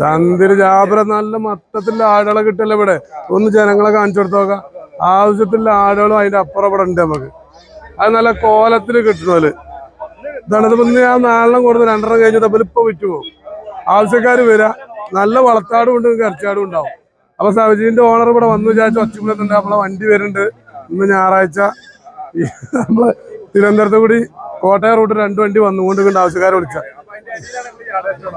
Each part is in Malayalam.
ചന്ദ്ര ജാബ്ര നല്ല മൊത്തത്തിലുള്ള ആടുകളെ കിട്ടല്ലോ ഇവിടെ? ഒന്ന് ജനങ്ങളെ കാണിച്ചു കൊടുത്തോക്ക ആവശ്യത്തിലുള്ള ആടുകളും അതിന്റെ അപ്പുറം ഇവിടെ ഉണ്ട് നമുക്ക്. അത് നല്ല കോലത്തിൽ കിട്ടണോൽ ഇതാണ് ഇതിപ്പോ ഞാൻ നാലെണ്ണം കൊടുത്ത്. രണ്ടെണ്ണം കഴിഞ്ഞ തമ്മിൽ ഇപ്പൊ വിറ്റു പോകും. ആവശ്യക്കാര് വരിക നല്ല വളർത്താടും ഉണ്ട് ഇറച്ചാടും ഉണ്ടാവും. അപ്പൊ സവജീന്റെ ഓണർ ഇവിടെ വന്നു വിചാരിച്ച ഒച്ചപ്പുലത്തുണ്ട് നമ്മളെ വണ്ടി വരുന്നുണ്ട്. ഇന്ന് ഞായറാഴ്ച നമ്മൾ തിരുവനന്തപുരത്ത് കൂടി കോട്ടയം റൂട്ട് രണ്ട് വണ്ടി വന്നുകൊണ്ട് ആവശ്യക്കാരെ വിളിച്ച.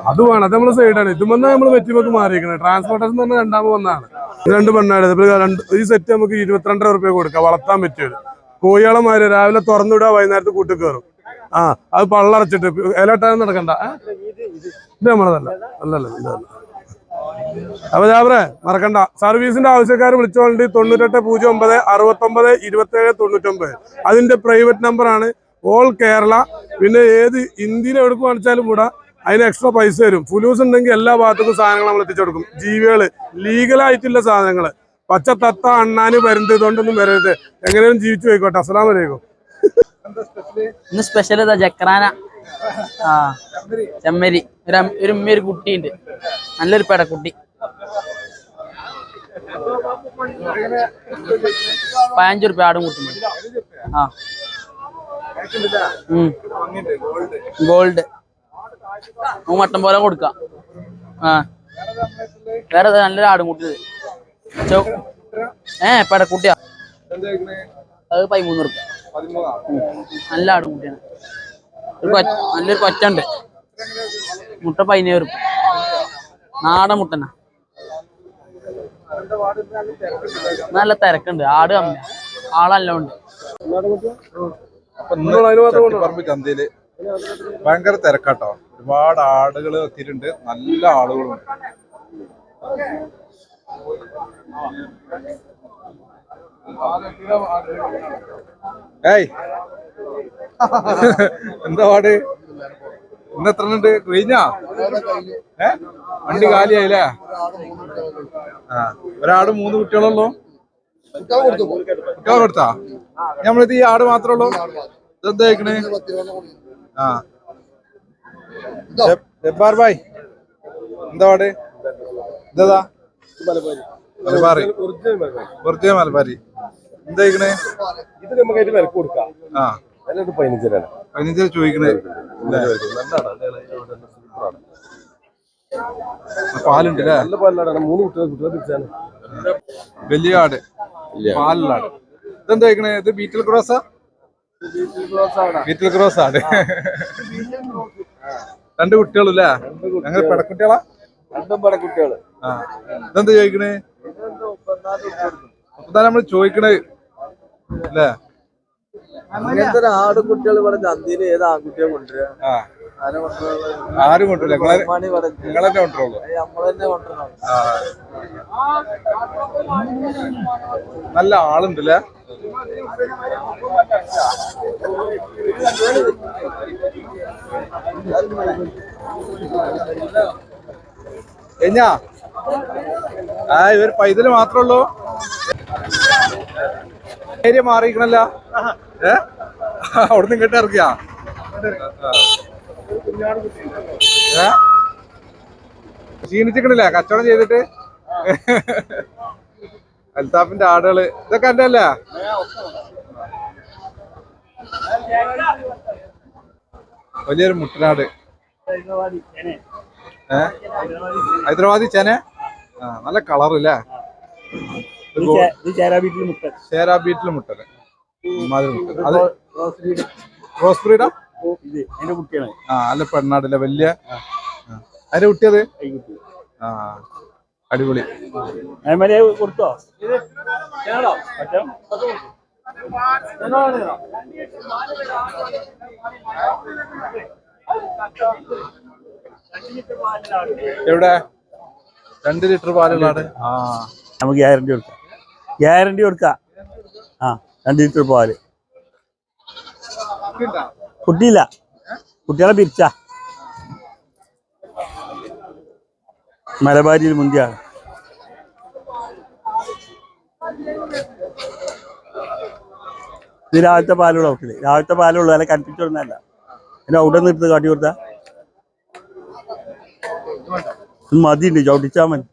അത് വേണം. അത് നമ്മൾ സൈഡാണ് ഇതുമെന്നാ നമ്മൾ വെറ്റിമൊക്കെ മാറിയിരിക്കണം ട്രാൻസ്പോർട്ടേഷൻ പറഞ്ഞാൽ രണ്ടാമത് വന്നാണ് രണ്ട് പെണ്ണാട് രണ്ട് ഈ സെറ്റ് നമുക്ക് ഇരുപത്തിരണ്ടര റുപ്യ കൊടുക്കാം. വളർത്താൻ പറ്റിയത് കോഴികളമാര് രാവിലെ തുറന്നുവിടുക വൈകുന്നേരത്ത് കൂട്ടി കയറും ആ അത് പള്ളറച്ചിട്ട് ഇലട്ടാനും നടക്കണ്ട? ഇത് നമ്മളതല്ല അല്ലല്ല അപ്പൊ ജാബറെ മറക്കണ്ട. സർവീസിന്റെ ആവശ്യക്കാർ വിളിച്ചോണ്ട് തൊണ്ണൂറ്റെട്ട് പൂജ്യം ഒമ്പത് അറുപത്തൊമ്പത് ഇരുപത്തേഴ് തൊണ്ണൂറ്റൊമ്പത്. അതിന്റെ പ്രൈവറ്റ് നമ്പർ ആണ് ഓൾ കേരള പിന്നെ ഏത് ഇന്ത്യയിൽ എവിടെ കാണിച്ചാലും കൂടെ അതിന് എക്സ്ട്രാ പൈസ തരും. ഫുലൂസ് ഉണ്ടെങ്കിൽ എല്ലാ ഭാഗത്തേക്കും സാധനങ്ങൾ നമ്മൾ എത്തിച്ചു കൊടുക്കും. ജീവികൾ ലീഗലായിട്ടുള്ള സാധനങ്ങൾ. പച്ച തത്ത അണ്ണാന് വരുന്നത് ഇതുകൊണ്ടൊന്നും വരരുത്. എങ്ങനെയും ജീവിച്ചു പോയിക്കോട്ടെ. അസ്സലാം വലൈക്കും ഇന്ന് സ്പെഷ്യൽ ഇതാ ചക്രാന ആ ചെമ്മരി. ഒരു ഒരു ഉമ്മ ഒരു കുട്ടിയുണ്ട്. നല്ലൊരു പെടക്കുട്ടി പതിനഞ്ചു റുപ്യ ആടും കുട്ടി ആ. ഗോൾഡ് മട്ടം മട്ടൻ പോലെ കൊടുക്കാം. ആ. വേറെ നല്ലൊരു ആടും കുട്ടിയത്. ചോ- ഏ പെടക്കുട്ടിയാ. അത് പതിമൂന്ന് റുപ്യ നല്ല ആടും കൂട്ടിയാണ്. ഒരു നല്ലൊരു കൊച്ചുണ്ട്. മുട്ട പതിനേഴ് റുപ്യ നാടൻ മുട്ടനാ. നല്ല തിരക്കുണ്ട്. ആട് കമ്മിയ. ആളെല്ലാം ഉണ്ട്. അപ്പൊ ചന്തയിൽ ഭയങ്കര തിരക്കാട്ടോ. ഒരുപാട് ആടുകൾ എത്തിയിട്ടുണ്ട്. നല്ല ആളുകളുണ്ട്. ഏയ്. എന്താ പാട്? ഇന്ന് എത്ര ഉണ്ട് കഴിഞ്ഞാ ഏ? വണ്ടി കാലിയായില്ലേ? ആ ഒരാട് മൂന്ന് കുട്ടികളുള്ളൂ കുട്ടികളെ കൊടുത്താ? നമ്മളിത് ഈ ആട് മാത്രമേ ഉള്ളൂ? ഇതെന്താ കഴിക്കണേ ആ. ജബ്- ജബ്ബാർ ഭായ്. എന്താ പാട്? ഇതാ മലബാറി. ഒറിജിനൽ മലബാരി എന്താ കഴിക്കണേ ഇത് നമുക്ക് വില കൊടുക്കാം. ആ. അതിനൊരു പതിനഞ്ചിനാണ് പതിനഞ്ച് ചോദിക്കണേ? പാലുണ്ട് അല്ലേ? നല്ല പാലാണ്. മൂന്ന് കുട്ടികൾ കുട്ടികളെ തിരിച്ചാണ് വലിയ ആട്. ആട് ഇതെന്താ കഴിക്കണേ ഇത് ബീറ്റിൽ ക്രോസാ? ബീറ്റിൽ ക്രോസ് ആണ് രണ്ട് കുട്ടികളല്ലേ? ഞങ്ങൾ പെടക്കുട്ടികളാ രണ്ടും പെടക്കുട്ടികൾ ഇതെന്താ ചോദിക്കണേ? അപ്പൊ നമ്മൾ ചോദിക്കണേ. അല്ലേ? അങ്ങനത്തെ ആട് കുട്ടികൾ ഇവിടെ ചന്തയിൽ ഏത് ആൺകുട്ടിയെ കൊണ്ടുവരാ? ആ. ആരെ കൊണ്ടുവരില്ല? നിങ്ങളെ കൊണ്ടുവരുള്ളൂ. നല്ല ആളുണ്ടല്ലേ? കഴിഞ്ഞാ ആ ഇവർ പൈതൽ മാത്രമേ ഉള്ളൂ. ഏരിയ മാറിയിക്കണല്ല ഏ? അവിടുന്ന് ഇങ്ങോട്ട് ഇറക്കിയാ ക്ഷീണിച്ചിക്കണില്ലേ കച്ചവടം ചെയ്തിട്ട്? അൽത്താഫിന്റെ ആടുകൾ. ഇതൊക്കെ എന്റെ അല്ല? വലിയൊരു മുട്ടനാട്. ഹൈദരാബാദി ചേന? ആ നല്ല കളറില്ലേ ഷേരാ ബീറ്റിൽ മുട്ടന് ഇമ്മാതിരി മുട്ടൻ. അത് റോസ് ബ്രീഡാ ഇത് എന്റെ കുട്ടിയാണ്. ആ അല്ല പെണ്ണാടില്ല വലിയ. ആ. അതിന്റെ കുട്ടിയത് ആ അടിപൊളി. കൊടുത്തോ? എവിടെ? രണ്ട് ലിറ്റർ പാലുള്ള ആ. നമുക്ക് ഗ്യാരണ്ടി കൊടുക്കാം. ഗ്യാരണ്ടി കൊടുക്കാം. ആ രണ്ട് ലിറ്റർ പാൽ. കുട്ടിയില്ല. കുട്ടികളെ പിരിച്ച. മലബാരിയിൽ മുന്തിയാണ് ഇത് രാവിലത്തെ പാലുള്ള ഔട്ടിൽ രാവിലത്തെ പാലുള്ളൂ. അല്ല കൽപ്പിച്ചു കൊടുക്കുന്നതല്ല. പിന്നെ അവിടെ നിന്ന് കാട്ടി കൊടുത്താ. മതിയുണ്ട്. ചവിട്ടിച്ചാ മതി.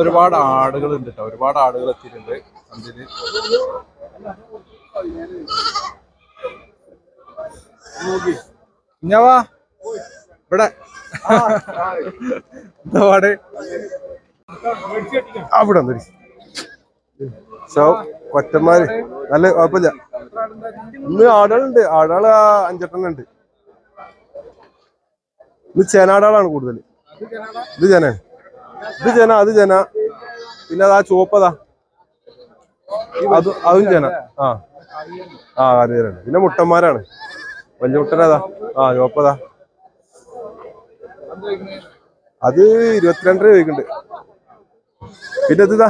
ഒരുപാട് ആടുകൾ ഉണ്ട് ഒരുപാട് ആടുകൾ എത്തിയിട്ടുണ്ട്. സന്ധ്യയിൽ ഇഞ്ഞവാ ഇവിടെ. പാട്. അവിടെ വന്നൊരു. സോ കൊറ്റന്മാര് നല്ല കുഴപ്പമില്ല. ഇന്ന് ആടുകളുണ്ട് ആടുകൾ അഞ്ചെട്ടെണ്ണുണ്ട്. ഇത് ചേനാടാളാണ് കൂടുതൽ ഇത് ജന ഇത് ജന അത് ജന പിന്നെ അതാ ചുവപ്പതാ അത് അതും ജന ആ. ആ അറിയാറുണ്ട് പിന്നെ മുട്ടന്മാരാണ്. വലിയ മുട്ടനതാ ആ ചുവപ്പതാ അത് ഇരുപത്തിരണ്ട് രൂപ ചോദിക്കുന്നുണ്ട് പിന്നെ ഇത് ഇതാ?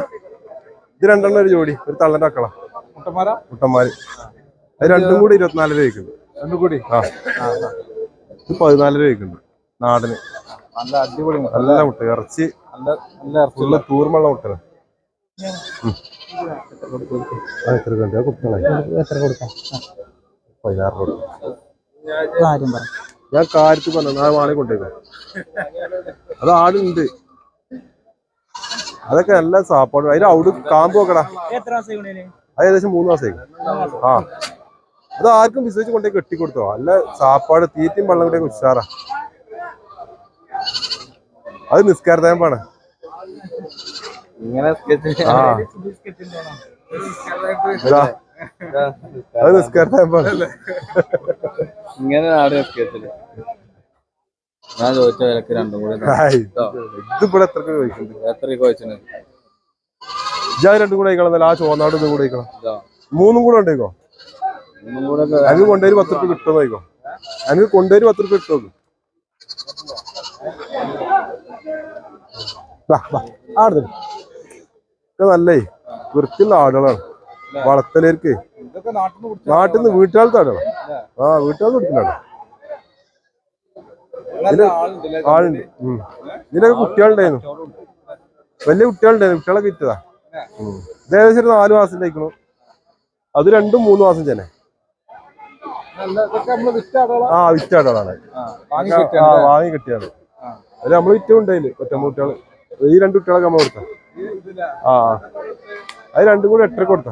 ഇത് രണ്ടെണ്ണം ഒരു ജോഡി ഒരു തള്ളന്റെ അക്കള മുട്ടന്മാരാ? അത് രണ്ടും കൂടി ഇരുപത്തിനാല് രൂപ ചോദിക്കുന്നുണ്ട് രണ്ടും കൂടി? ആ. ഇത് പതിനാല് രൂപ ചോദിക്കുന്നുണ്ട് നാടന്. നല്ല അടിപൊളി നല്ല മുട്ട ഇറച്ചി. നല്ല നല്ല ഇറച്ചി നല്ല തൂർമുള്ള മുട്ട. എത്ര കണ്ടു കുട്ടികളെ. എത്ര കൊടുക്കാം? പതിനാറ് രൂപ കാര്യം പറ. ഞാൻ കാര്യത്തിൽ പറഞ്ഞു നാളെ വാണി കൊണ്ടുപോയി അത് ആടുണ്ട്. അതൊക്കെ നല്ല സാപ്പാട്. അതിന് അവിടെ കാമ്പ് നോക്കടാ അത് ഏകദേശം മൂന്ന് മാസമായി ആ. അത് ആർക്കും വിശ്വസിച്ച് കൊണ്ടേ കെട്ടിക്കൊടുത്തോ. നല്ല സാപ്പാട് തീറ്റയും വെള്ളം കൂടെ ഉഷാറാ. അത് നിസ്കാര തേമ്പാണ് ഇങ്ങനെ അത് നിസ്കാര തേമ്പാണ് ഇങ്ങനെ ആട് സ്കെച്ചിൽ ഞാൻ ചോദിച്ച വിലക്ക് രണ്ടും കൂടെ ഹായ്. എത്ര എത്ര ചോദിച്ചത് ഞാൻ രണ്ടും കൂടെ കഴിക്കണം ആ ചോന്നാട് ഇതും കൂടെ ഇതാ. മൂന്നും കൂടെ കൊണ്ടേരി അതിന് കൊണ്ടുപോയി പത്ത് റുപ്യ കിട്ടുമോ നോക്കോ അതിന് കൊണ്ടുപോയി പത്ത് റുപ്യ കിട്ടുമോ ആടുന്നു ഒക്കെ നല്ലേ വൃത്തിയുള്ള ആടുകളാണ്. വളർത്തലേക്ക് നാട്ടിൽ നിന്ന് വീട്ടുകാലത്ത് ആടുകളാണ് ആ വീട്ടുകാലത്ത് കൊടുക്കുന്നതാണ് ആളുണ്ട്. ഉം. ഇതിനൊക്കെ കുട്ടികളുണ്ടായിരുന്നു. വലിയ കുട്ടികളുണ്ടായിരുന്നു. കുട്ടികളൊക്കെ. ഇത് ഏകദേശം ഒരു നാല് മാസം കഴിക്കണു അത് രണ്ടും മൂന്ന് മാസം തന്നെ. ആ വിറ്റാടാണ് വാങ്ങി കിട്ടിയാണ് അത് നമ്മൾ വിറ്റും ഉണ്ടായില്ല ഒറ്റ കുട്ടികൾ ഈ രണ്ട് കുട്ടികളൊക്കെ നമ്മൾ കൊടുത്ത. ആ ആ. അത് രണ്ടും കൂടെ എട്ടര കൊടുത്ത